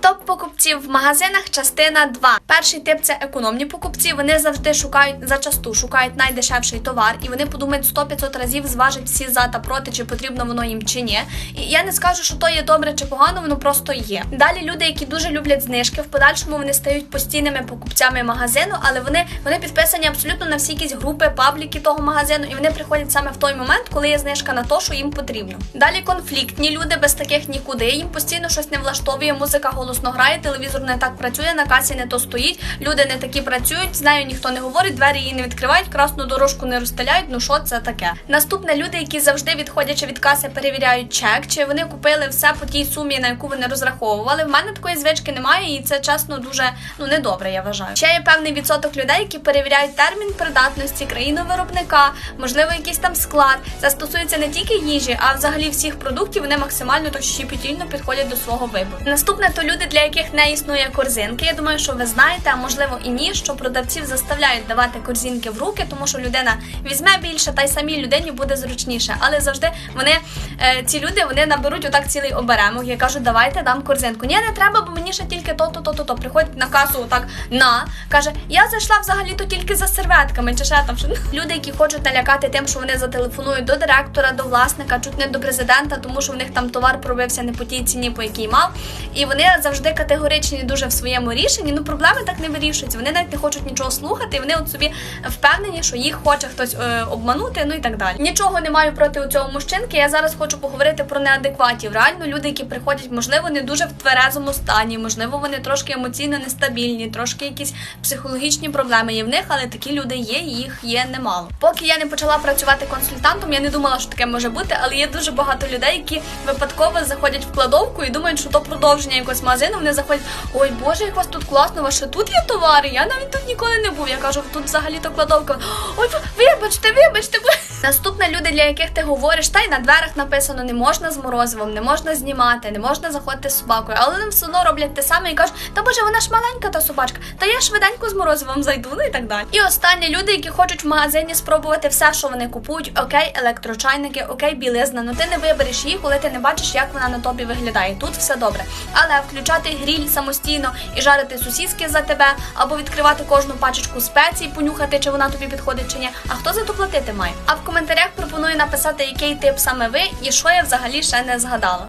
Топ покупців в магазинах частина 2. Перший тип це економні покупці. Вони завжди шукають зачасту, шукають найдешевший товар, і вони подумають 100-500 разів, зважать всі за та проти, чи потрібно воно їм чи ні. І я не скажу, що то є добре чи погано, воно просто є. Далі люди, які дуже люблять знижки, в подальшому вони стають постійними покупцями магазину, але вони, вони підписані абсолютно на всі якісь групи, пабліки того магазину, і вони приходять саме в той момент, коли є знижка на те, що їм потрібно. Далі конфліктні люди без таких нікуди. Їм постійно щось не влаштовує, музика голосно грає, телевізор не так працює, на касі не то стоїть, люди не такі працюють, з нею ніхто не говорить, двері її не відкривають, красну дорожку не розстеляють. Ну що це таке? Наступне люди, які завжди відходячи від каси, перевіряють чек, чи вони купили все по тій сумі, на яку вони розраховували. В мене такої звички немає, і це чесно дуже ну недобре. Я вважаю. Ще є певний відсоток людей, які перевіряють термін придатності, країну виробника, можливо, якийсь там склад. Це стосується не тільки їжі, а взагалі всіх продуктів. Вони максимально щепетільно підходять до свого вибору. Наступне то люди, для яких не існує корзинки. Я думаю, що ви знаєте, а можливо і ні, що продавців заставляють давати корзинки в руки, тому що людина візьме більше, та й самій людині буде зручніше. Але завжди вони е, ці люди вони наберуть отак цілий оберемок. Я кажу, давайте дам корзинку. Ні, не треба, бо мені ще тільки то, то, то, то, то. Приходять на касу отак на каже: Я зайшла взагалі то тільки за серветками, чи ще там що люди, які хочуть налякати тим, що вони зателефонують до директора, до власника, чуть не до президента, тому що в них там товар пробився не по тій ціні, по якій мав. І вони завжди категоричні дуже в своєму рішенні. Ну проблеми так не вирішуються. Вони навіть не хочуть нічого слухати. і Вони от собі впевнені, що їх хоче хтось е, обманути, ну і так далі. Нічого не маю проти у цього мужчинки. Я зараз хочу поговорити про неадекватів. Реально люди, які приходять, можливо, не дуже в тверезому стані, можливо, вони трошки емоційно нестабільні, трошки якісь психологічні проблеми є в них, але такі люди є, і їх є немало. Поки я не почала працювати консультантом, я не думала, що таке може бути, але є дуже багато людей, які випадково заходять в кладовку і думають, що то продовження якогось магазину. Вони заходять, ой Боже, як у вас тут класно, у вас тут є товари. Я навіть тут ніколи не був. Я кажу, тут взагалі то кладовка. Ой, вибачте, вибачте. Наступне люди, для яких ти говориш, та й на дверях написано, не можна з морозивом, не можна знімати, не можна заходити з собакою, але вони все одно роблять те саме і кажуть, та боже, вона ж маленька та собачка, та я швиденько з морозивом зайду, ну і так далі. І останні люди, які хочуть в магазині спробувати все, що вони купують, окей, електрочайники, окей, білизна. Ну ти не вибереш їх, коли ти не бачиш, як вона на тобі виглядає. Тут все добре. Але включати гріль самостійно і жарити сусіски за тебе, або відкривати кожну пачечку спецій, понюхати, чи вона тобі підходить чи ні. А хто за то платити має? А в коментарях пропоную написати, який тип саме ви і що я взагалі ще не згадала.